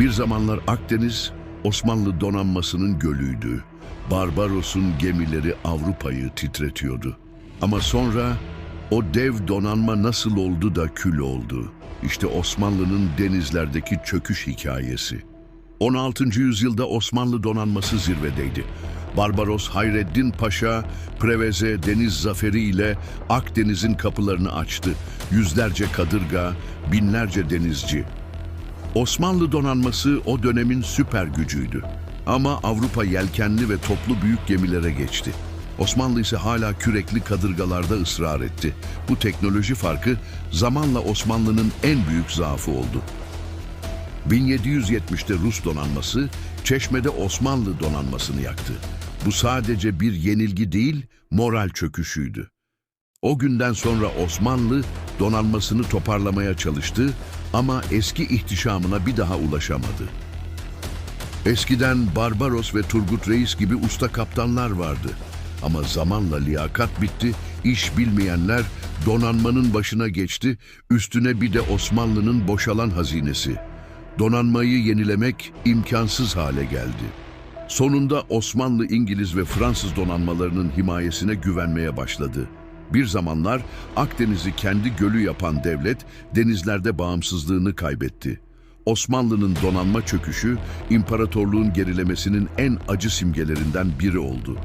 Bir zamanlar Akdeniz Osmanlı donanmasının gölüydü. Barbaros'un gemileri Avrupa'yı titretiyordu. Ama sonra o dev donanma nasıl oldu da kül oldu? İşte Osmanlı'nın denizlerdeki çöküş hikayesi. 16. yüzyılda Osmanlı donanması zirvedeydi. Barbaros Hayreddin Paşa, Preveze deniz zaferi ile Akdeniz'in kapılarını açtı. Yüzlerce kadırga, binlerce denizci. Osmanlı donanması o dönemin süper gücüydü. Ama Avrupa yelkenli ve toplu büyük gemilere geçti. Osmanlı ise hala kürekli kadırgalarda ısrar etti. Bu teknoloji farkı zamanla Osmanlı'nın en büyük zaafı oldu. 1770'te Rus donanması Çeşme'de Osmanlı donanmasını yaktı. Bu sadece bir yenilgi değil, moral çöküşüydü. O günden sonra Osmanlı donanmasını toparlamaya çalıştı ama eski ihtişamına bir daha ulaşamadı. Eskiden Barbaros ve Turgut Reis gibi usta kaptanlar vardı. Ama zamanla liyakat bitti, iş bilmeyenler donanmanın başına geçti, üstüne bir de Osmanlı'nın boşalan hazinesi. Donanmayı yenilemek imkansız hale geldi. Sonunda Osmanlı, İngiliz ve Fransız donanmalarının himayesine güvenmeye başladı. Bir zamanlar Akdeniz'i kendi gölü yapan devlet denizlerde bağımsızlığını kaybetti. Osmanlı'nın donanma çöküşü, imparatorluğun gerilemesinin en acı simgelerinden biri oldu.